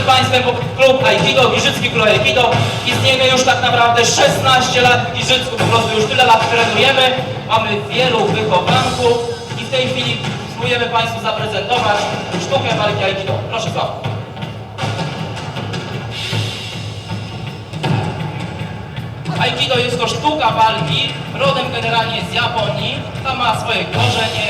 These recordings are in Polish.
przed Państwem klub Aikido, Giżycki Klub Aikido. Istniejemy już tak naprawdę 16 lat w Giżycku, po prostu już tyle lat trenujemy. Mamy wielu wychowanków i w tej chwili spróbujemy Państwu zaprezentować sztukę walki Aikido. Proszę Sławku. Aikido jest to sztuka walki, rodem generalnie z Japonii. Tam ma swoje korzenie.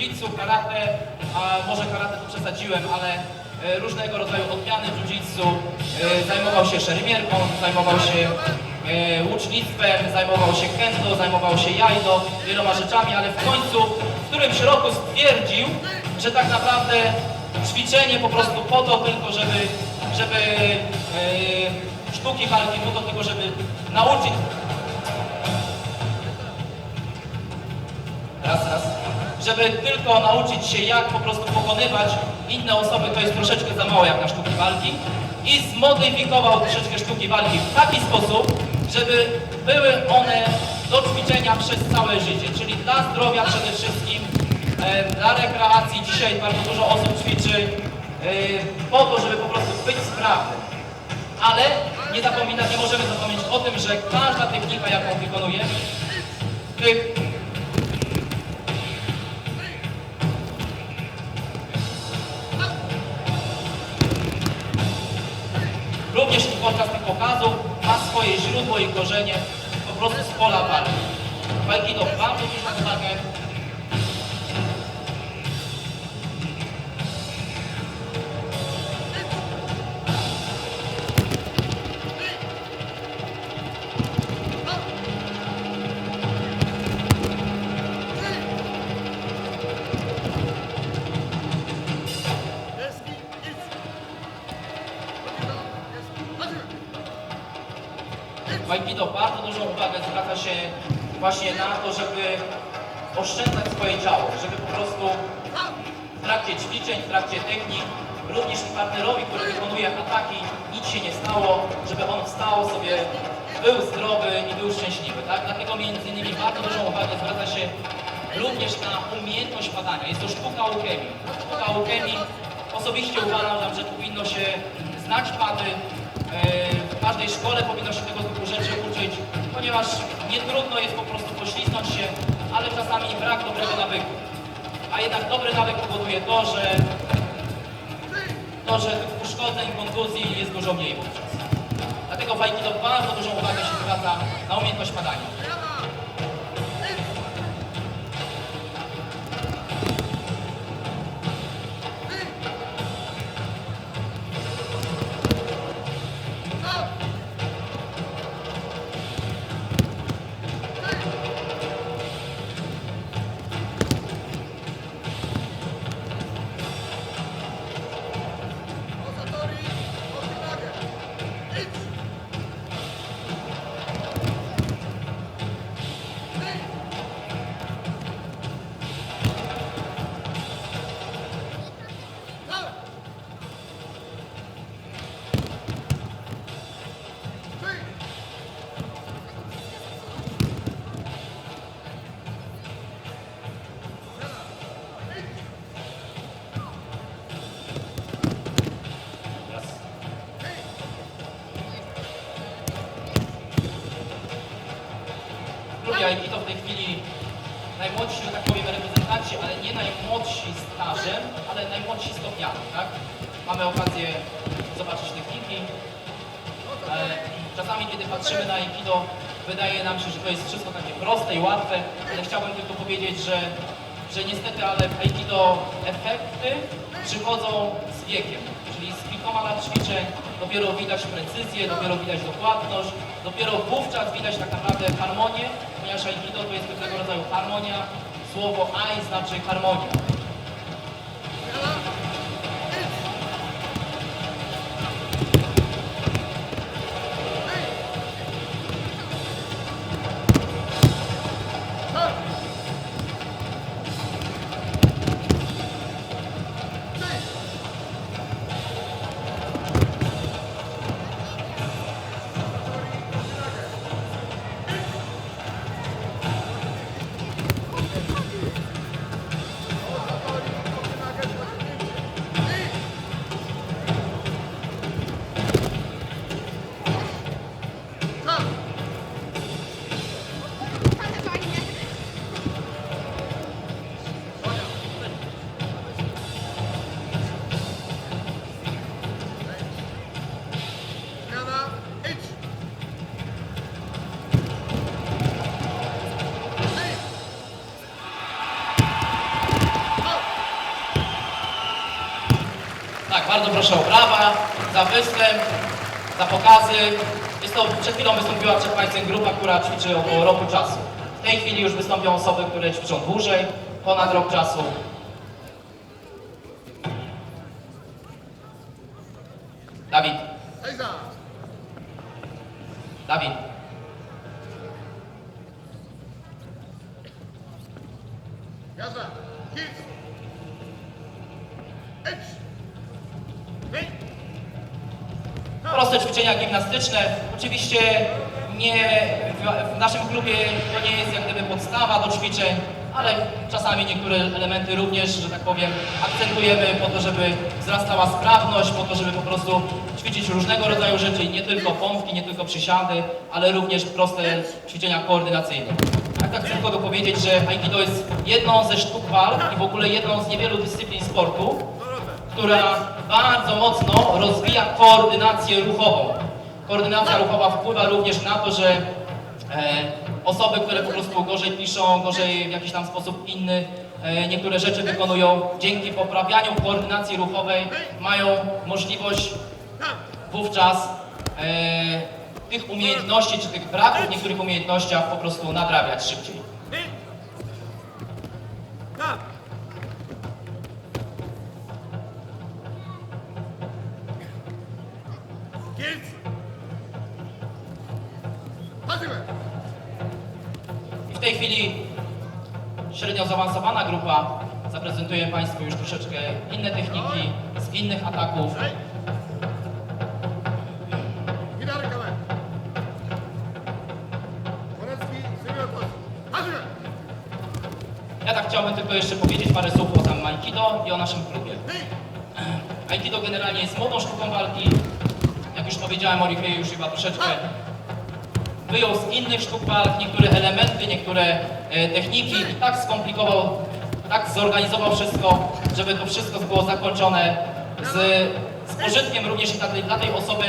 Jiu-jitsu, karate, a może karate to przesadziłem, ale e, różnego rodzaju odmiany jiu-jitsu. E, Zajmował się szermierką, zajmował się e, łucznictwem, zajmował się kendo, zajmował się jajdo, wieloma rzeczami, ale w końcu w którymś roku stwierdził, że tak naprawdę ćwiczenie po prostu po to tylko, żeby, żeby sztuki walki, po to tylko, żeby nauczyć Raz, raz. Żeby tylko nauczyć się, jak po prostu pokonywać inne osoby, to jest troszeczkę za mało jak na sztuki walki. I zmodyfikował troszeczkę sztuki walki w taki sposób, żeby były one do ćwiczenia przez całe życie. Czyli dla zdrowia przede wszystkim, e, dla rekreacji. Dzisiaj bardzo dużo osób ćwiczy e, po to, żeby po prostu być sprawnym. Ale nie zapominać, nie możemy zapomnieć o tym, że każda technika, jaką wykonujemy, tych i korzenie po prostu z pola walki. Walki to bardzo dużą wagę. Aikido bardzo dużą uwagę zwraca się właśnie na to, żeby oszczędzać swoje ciało, żeby po prostu w trakcie ćwiczeń, w trakcie technik, również partnerowi, który wykonuje ataki, nic się nie stało, żeby on wstał sobie, był zdrowy i był szczęśliwy, tak? Dlatego między innymi bardzo dużą uwagę zwraca się również na umiejętność padania. Jest to sztuka alchemii. Sztuka alchemii osobiście uważam, że powinno się znać pady, E, W każdej szkole powinno się tego rzeczy uczyć, ponieważ nie trudno jest po prostu poślizgnąć się, ale czasami brak dobrego nawyku. A jednak dobry nawyk powoduje to, że, to, że tych uszkodzeń, kontuzji jest dużo mniej wówczas. Dlatego w Aikido bardzo dużą uwagę się zwraca na umiejętność padania. Tej chwili najmłodsi, że tak powiem, reprezentanci, ale nie najmłodsi stażem, ale najmłodsi stopniami, tak? Mamy okazję zobaczyć techniki. E, Czasami, kiedy patrzymy na Aikido, wydaje nam się, że to jest wszystko takie proste i łatwe, ale chciałbym tylko powiedzieć, że, że niestety, ale w Aikido efekty przychodzą z wiekiem. Czyli z kilkoma lat ćwiczeń dopiero widać precyzję, dopiero widać dokładność, dopiero wówczas widać tak naprawdę harmonię, ponieważ Aikido to jest pewnego rodzaju harmonia. Słowo Ai znaczy harmonia. Bardzo proszę o brawa za występ, za pokazy. Jest to, przed chwilą wystąpiła przed Państwem grupa, która ćwiczy około roku czasu. W tej chwili już wystąpią osoby, które ćwiczą dłużej, ponad rok czasu. Dawid! Dawid. Ćwiczenia gimnastyczne. Oczywiście nie, w, naszym klubie to nie jest jak gdyby podstawa do ćwiczeń, ale czasami niektóre elementy również, że tak powiem, akcentujemy po to, żeby wzrastała sprawność, po to, żeby po prostu ćwiczyć różnego rodzaju rzeczy, nie tylko pompki, nie tylko przysiady, ale również proste ćwiczenia koordynacyjne. Tak, tak chcę tylko dopowiedzieć, że Aikido jest jedną ze sztuk walk i w ogóle jedną z niewielu dyscyplin sportu, która bardzo mocno rozwija koordynację ruchową. Koordynacja ruchowa wpływa również na to, że e, osoby, które po prostu gorzej piszą, gorzej w jakiś tam sposób inny e, niektóre rzeczy wykonują, dzięki poprawianiu koordynacji ruchowej mają możliwość wówczas e, tych umiejętności, czy tych braków w niektórych umiejętnościach po prostu nadrabiać szybciej. I w tej chwili średnio zaawansowana grupa zaprezentuje Państwu już troszeczkę inne techniki z innych ataków. Ja tak chciałbym tylko jeszcze powiedzieć parę słów o samym Aikido i o naszym klubie. Aikido generalnie jest młodą sztuką walki. Już powiedziałem, Orifei już chyba troszeczkę wyjął z innych sztuk walk niektóre elementy, niektóre e, techniki i tak skomplikował, tak zorganizował wszystko, żeby to wszystko było zakończone z, z pożytkiem również i dla dla tej osoby,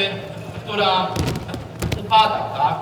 która upada, tak?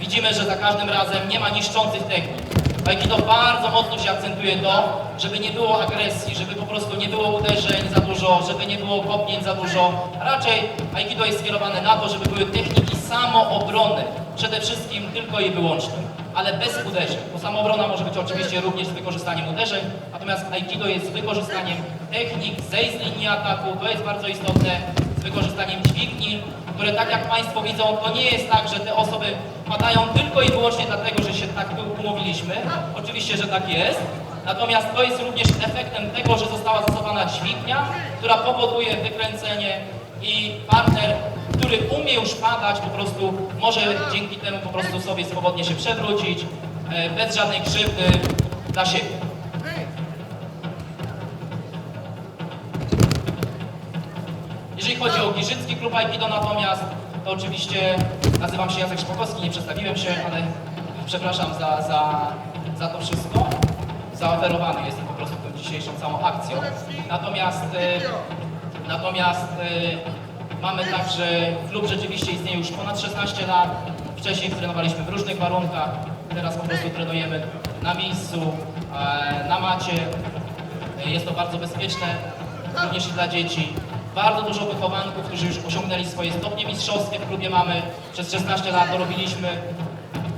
Widzimy, że za każdym razem nie ma niszczących technik. Aikido bardzo mocno się akcentuje to, żeby nie było agresji, żeby po prostu nie było uderzeń za dużo, żeby nie było kopnięć za dużo. Raczej Aikido jest skierowane na to, żeby były techniki samoobrony, przede wszystkim tylko i wyłącznie, ale bez uderzeń, bo samoobrona może być oczywiście również z wykorzystaniem uderzeń, natomiast Aikido jest z wykorzystaniem technik, zejść z linii ataku, to jest bardzo istotne, z wykorzystaniem dźwigni, które tak jak Państwo widzą, to nie jest tak, że te osoby padają tylko i wyłącznie dlatego, że się tak umówiliśmy. Oczywiście, że tak jest. Natomiast to jest również efektem tego, że została zastosowana dźwignia, która powoduje wykręcenie i partner, który umie już padać, po prostu może dzięki temu po prostu sobie swobodnie się przewrócić, e, bez żadnej krzywdy dla siebie. O Giżycki Klub Aikido natomiast, to oczywiście nazywam się Jacek Szpokowski, nie przedstawiłem się, ale przepraszam za, za, za to wszystko. Zaoferowany jestem po prostu tą dzisiejszą całą akcją. Natomiast, e, natomiast e, mamy także, klub rzeczywiście istnieje już ponad 16 lat. Wcześniej trenowaliśmy w różnych warunkach, teraz po prostu trenujemy na miejscu, e, na macie. Jest to bardzo bezpieczne, również i dla dzieci. Bardzo dużo wychowanków, którzy już osiągnęli swoje stopnie mistrzowskie w klubie mamy. Przez 16 lat dorobiliśmy,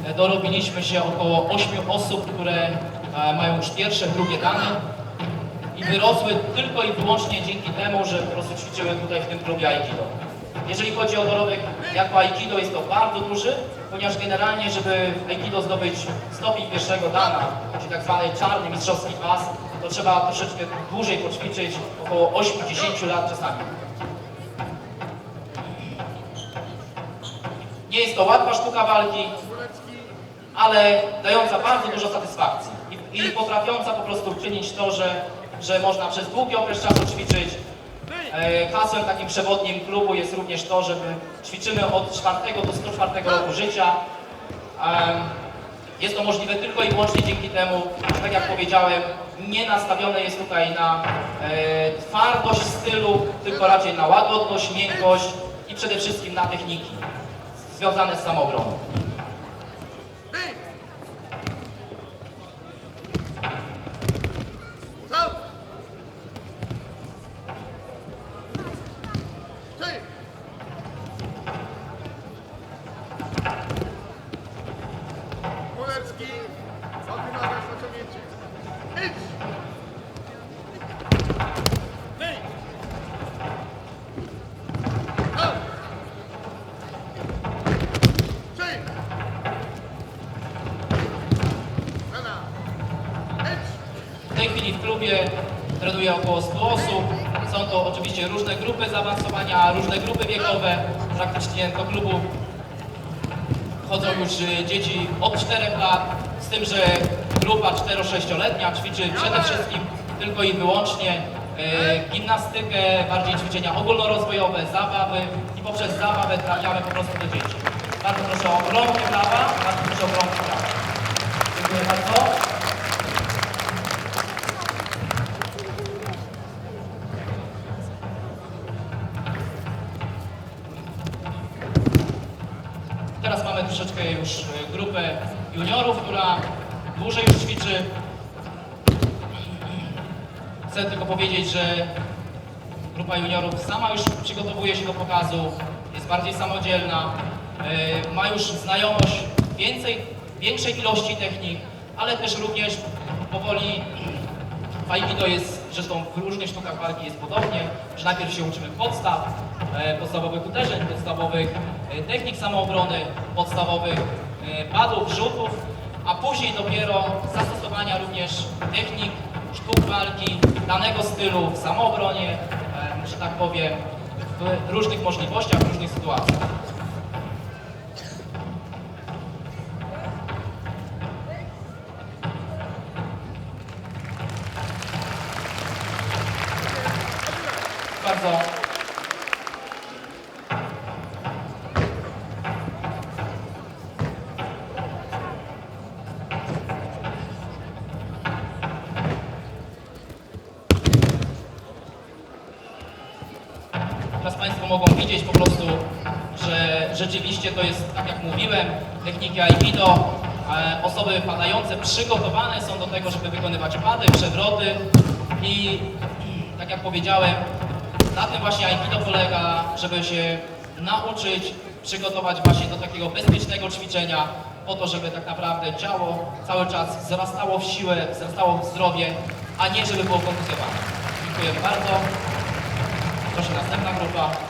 e, dorobiliśmy się około 8 osób, które e, mają już pierwsze, drugie dane i wyrosły tylko i wyłącznie dzięki temu, że po prostu ćwiczyły tutaj w tym klubie Aikido. Jeżeli chodzi o dorobek jako Aikido jest to bardzo duży, ponieważ generalnie, żeby w Aikido zdobyć stopień pierwszego dana, czyli tak zwany czarny mistrzowski pas, to trzeba troszeczkę dłużej poćwiczyć, około 8-10 lat czasami. Nie jest to łatwa sztuka walki, ale dająca bardzo dużo satysfakcji i, i potrafiąca po prostu czynić to, że, że można przez długi okres czasu ćwiczyć. E, Hasłem takim przewodnim klubu jest również to, żeby ćwiczymy od 4 do 104 roku życia. Em, Jest to możliwe tylko i wyłącznie dzięki temu, tak jak powiedziałem, nie nastawione jest tutaj na e, twardość stylu, tylko raczej na łagodność, miękkość i przede wszystkim na techniki związane z samoobroną. Trenuje około 100 osób. Są to oczywiście różne grupy zaawansowania, różne grupy wiekowe. Praktycznie do klubu chodzą już y, dzieci od 4 lat, z tym, że grupa 4-6-letnia ćwiczy przede wszystkim tylko i wyłącznie e, gimnastykę, bardziej ćwiczenia ogólnorozwojowe, zabawy i poprzez zabawę trafiamy po prostu do dzieci. Bardzo proszę o rąk prawa, bardzo proszę o rąk prawa. Dziękuję bardzo. Juniorów, która dłużej już ćwiczy. Chcę tylko powiedzieć, że grupa juniorów sama już przygotowuje się do pokazu, jest bardziej samodzielna, e, ma już znajomość więcej, większej ilości technik, ale też również powoli Aikido jest, zresztą w różnych sztukach walki jest podobnie, że najpierw się uczymy podstaw, e, podstawowych uderzeń, podstawowych e, technik samoobrony, podstawowych e, padów, rzutów, a później dopiero zastosowania również technik, sztuk walki, danego stylu w samoobronie, e, że tak powiem, w różnych możliwościach, w różnych sytuacjach. Bardzo rzeczywiście to jest, tak jak mówiłem, techniki Aikido. E, Osoby padające przygotowane są do tego, żeby wykonywać pady, przewroty i tak jak powiedziałem, na tym właśnie Aikido polega, żeby się nauczyć przygotować właśnie do takiego bezpiecznego ćwiczenia po to, żeby tak naprawdę ciało cały czas wzrastało w siłę, wzrastało w zdrowie, a nie żeby było kontuzjowane. Dziękujemy bardzo. Proszę następna grupa.